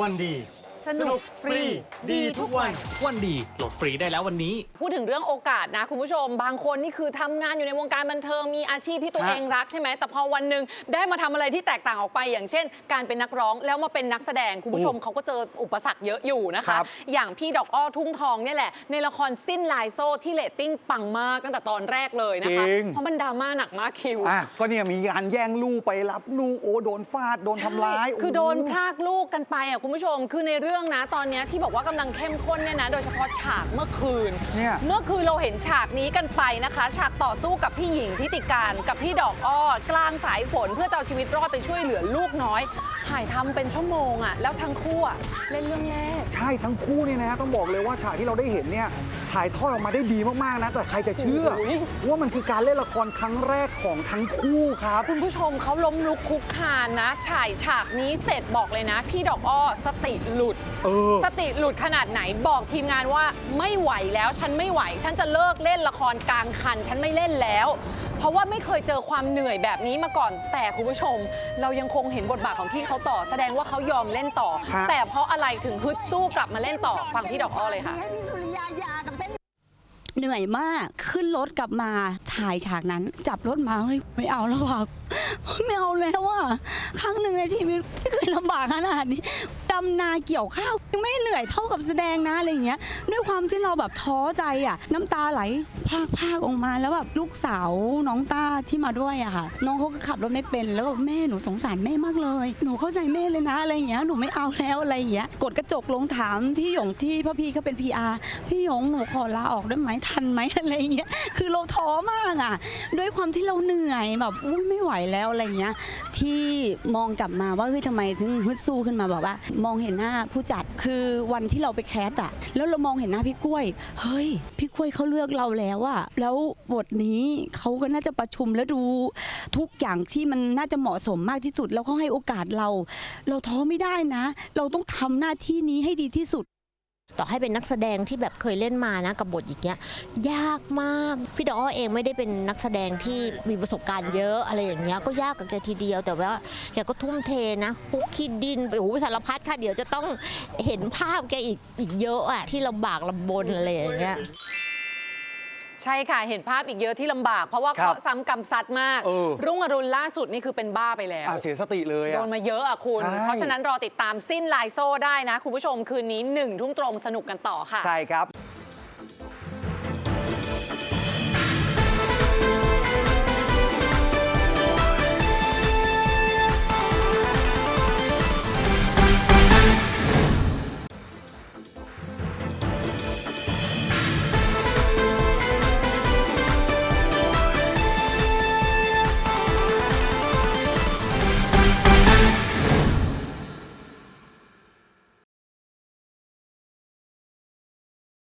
วันดี สนุกฟรี ดีทุกวัน วันดีโหลดฟรีได้แล้ววันนี้ พูดถึงเรื่องโอกาสนะคุณผู้ชม บางคนนี่คือทำงานอยู่ในวงการบันเทิงมีอาชีพที่ตัวฮะ เองรักใช่ไหมแต่พอวันหนึ่งได้มาทำอะไรที่แตกต่างออกไป อย่างเช่น การเป็นนักร้องแล้วมาเป็นนักแสดงคุณผู้ชมเขาก็เจออุปสรรคเยอะอยู่นะครัคะบอย่างพี่ดอกอ้อทุ่งทองเนี่ยแหละ ในละครสิ้นลายโซ่ที่เรตติ้งปังมากตั้งแต่ตอนแรกเลยนะคะจริง เพราะมันดราม่าหนักมากคิว อะก็เนี่ยมีการแย่งลูกไปรับลูกโอ้โดนฟาด โดนทำร้ายใช่คือโดนพรากลูกกันไปอะคุณผู้ชม คือในเรื่องนะตอนเนี้ยที่บอกว่ากำลังเข้มข้นเนี่ยนะ โดยเฉพาะฉากเมื่อคืน เนี่ย เมื่อคืนเราเห็นฉากนี้กันไปนะคะ ฉากต่อสู้กับพี่หญิงทิติการกับพี่ดอกอ้อกลางสายฝนเพื่อจะเอาชีวิตรอดไปช่วยเหลือลูกน้อย ถ่ายทำเป็นชั่วโมงอะ แล้วทั้งคู่อะเล่นเรื่องแรก ใช่ทั้งคู่เนี่ยนะต้องบอกเลยว่าฉากที่เราได้เห็นเนี่ยถ่ายทอดออกมาได้ดีมากๆนะแต่ใครจะเชื่อ โอ้ยว่ามันคือการเล่นละครครั้งแรกของทั้งคู่ครับ คุณผู้ชมเขาล้มลุกคลุกคลานนะฉายฉากนี้เสร็จบอกเลยนะ พี่ดอกอ้อสติหลุดเออ สติหลุดขนาดไหนบอกทีมงานว่าไม่ไหวแล้วฉันไม่ไหว ฉันจะเลิกเล่นละครกลางคัน ฉันไม่เล่นแล้ว เพราะว่าไม่เคยเจอความเหนื่อยแบบนี้มาก่อนแต่คุณผู้ชม เรายังคงเห็นบทบาทของพี่เขาต่อ แสดงว่าเขายอมเล่นต่อ ฮะ แต่เพราะอะไรถึงฮึดสู้กลับมาเล่นต่อฟังพี่ดอกอ้อเลยค่ะเหนื่อยมากขึ้นรถกลับมาถ่ายฉากนั้น จับรถมาเฮ้ยไม่เอาแล้วว่ะไม่เอาแล้วว่ะครั้งหนึ่งในชีวิตไม่เคยลำบากขนาดนี้ ดำนาเกี่ยวข้าวยังไม่เหนื่อยเท่ากับแสดงนะอะไรอย่างเงี้ย ด้วยความที่เราแบบท้อใจอะ น้ำตาไหลพากพากออกมาแล้วแบบลูกสาวน้องต้าที่มาด้วยอะค่ะ น้องเขาก็ขับรถไม่เป็นแล้วแบบแม่หนูสงสารแม่มากเลย หนูเข้าใจแม่เลยนะอะไรอย่างเงี้ยหนูไม่เอาแล้วอะไรอย่างเงี้ยกดกระจกลงถามพี่หยงที่พ่อพี่เขาเป็น PR พี่หยงหนูขอลาออกได้ไหมทันไหมอะไรอย่างเงี้ยคือเราท้อมากอะ ด้วยความที่เราเหนื่อยแบบอุ้ยไม่ไหวแล้วอะไรอย่างเงี้ย ที่มองกลับมาว่าเฮ้ยทำไมถึงฮึดสู้ขึ้นมาบอกว่า มองเห็นหน้าผู้จัดคือวันที่เราไปแคสอะแล้วเรามองเห็นหน้าพี่กล้วย เฮ้ย พี่กล้วยเขาเลือกเราแล้วอะแล้วบทนี้เขาก็น่าจะประชุมแล้วดูทุกอย่างที่มันน่าจะเหมาะสมมากที่สุด แล้วเขาให้โอกาสเรา เราท้อไม่ได้นะ เราต้องทำหน้าที่นี้ให้ดีที่สุด ต่อให้เป็นนักแสดงที่แบบเคยเล่นมานะกับบทอย่างเงี้ยยากมากพี่ดอกอ้อเองไม่ได้เป็นนักแสดงที่มีประสบการณ์เยอะอะไรอย่างเงี้ยก็ยากกับแกทีเดียว แต่ว่าแกก็ทุ่มเทนะคุกขี้ดินไปโอ้โหสารพัดค่ะเดี๋ยวจะต้องเห็นภาพแกอีกอีกเยอะอะที่ลำบากลำบนอะไรอย่างเงี้ย ใช่ค่ะ เห็นภาพอีกเยอะที่ลำบาก เพราะว่าครับเคราะห์ซ้ำกรรมซัดมาก เออ รุ่งอรุณล่าสุดนี่คือเป็นบ้าไปแล้ว อะเสียสติเลยโดอะ นมาเยอะอะคุณ ใช่ เพราะฉะนั้นรอติดตามสิ้นลายโซ่ได้นะ คุณผู้ชมคืนนี้หนึ่งทุ่มตรงสนุกกันต่อค่ะ ใช่ครับ